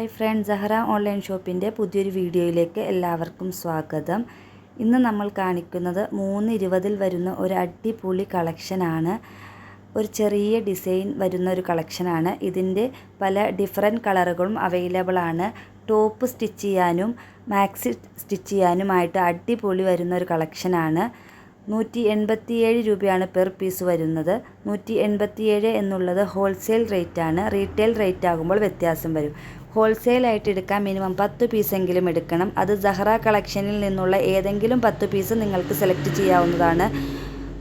Hi front Zahra online ഷോപ്പിന്റെ പുതിയൊരു വീഡിയോയിലേക്ക് എല്ലാവർക്കും സ്വാഗതം. ഇന്ന് നമ്മൾ കാണിക്കുന്നത് മൂന്ന് ഇരുപതിൽ വരുന്ന ഒരു അടിപൊളി കളക്ഷനാണ്. ഒരു ചെറിയ ഡിസൈൻ വരുന്ന ഒരു കളക്ഷനാണ്. ഇതിന്റെ പല ഡിഫറെന്റ് കളറുകളും അവൈലബിൾ ആണ് ടോപ്പ് സ്റ്റിച്ച് ചെയ്യാനും മാക്സി സ്റ്റിച്ച് ചെയ്യാനുമായിട്ട് അടിപൊളി വരുന്ന ഒരു കളക്ഷനാണ്. നൂറ്റി എൺപത്തിയേഴ് രൂപയാണ് പെർ പീസ് വരുന്നത്. നൂറ്റി എൺപത്തിയേഴ് എന്നുള്ളത് ഹോൾസെയിൽ റേറ്റാണ്. റീറ്റെയിൽ റേറ്റ് ആകുമ്പോൾ വ്യത്യാസം വരും. ഹോൾസെയിൽ ആയിട്ട് എടുക്കാൻ മിനിമം പത്ത് പീസെങ്കിലും എടുക്കണം. അത് സഹറ കളക്ഷനിൽ നിന്നുള്ള ഏതെങ്കിലും പത്ത് പീസ് നിങ്ങൾക്ക് സെലക്ട് ചെയ്യാവുന്നതാണ്.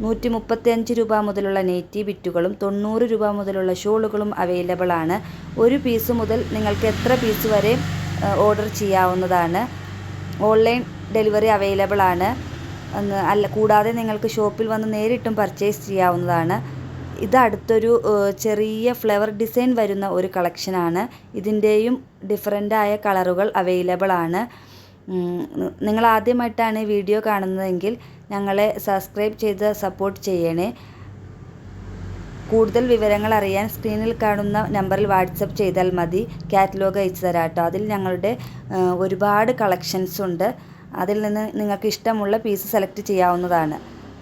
നൂറ്റി മുപ്പത്തിയഞ്ച് രൂപ മുതലുള്ള നെറ്റി ബിറ്റുകളും തൊണ്ണൂറ് രൂപ മുതലുള്ള ഷോളുകളും അവൈലബിൾ ആണ്. ഒരു പീസ് മുതൽ നിങ്ങൾക്ക് എത്ര പീസ് വരെ ഓർഡർ ചെയ്യാവുന്നതാണ്. ഓൺലൈൻ ഡെലിവറി അവൈലബിൾ ആണ്. അല്ല കൂടാതെ നിങ്ങൾക്ക് ഷോപ്പിൽ വന്ന് നേരിട്ടും പർച്ചേസ് ചെയ്യാവുന്നതാണ്. ഇത് അടുത്തൊരു ചെറിയ ഫ്ലവർ ഡിസൈൻ വരുന്ന ഒരു കളക്ഷനാണ്. ഇതിന്റെയും ഡിഫറന്റായ കളറുകൾ അവൈലബിൾ ആണ്. നിങ്ങൾ ആദ്യമായിട്ടാണ് വീഡിയോ കാണുന്നതെങ്കിൽ ഞങ്ങളെ സബ്സ്ക്രൈബ് ചെയ്ത് സപ്പോർട്ട് ചെയ്യണേ. കൂടുതൽ വിവരങ്ങൾ അറിയാൻ സ്ക്രീനിൽ കാണുന്ന നമ്പറിൽ വാട്സപ്പ് ചെയ്താൽ മതി. കാറ്റലോഗ് അയച്ചു തരാം കേട്ടോ. അതിൽ ഞങ്ങളുടെ ഒരുപാട് കളക്ഷൻസ് ഉണ്ട്. അതിൽ നിന്ന് നിങ്ങൾക്ക് ഇഷ്ടമുള്ള പീസ് സെലക്ട് ചെയ്യാവുന്നതാണ്.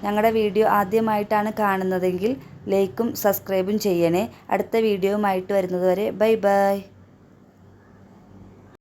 ഞങ്ങളുടെ വീഡിയോ ആദ്യമായിട്ടാണ് കാണുന്നതെങ്കിൽ ലൈക്കും സബ്സ്ക്രൈബും ചെയ്യണേ. അടുത്ത വീഡിയോയുമായിട്ട് വരുന്നതുവരെ ബൈ ബൈ.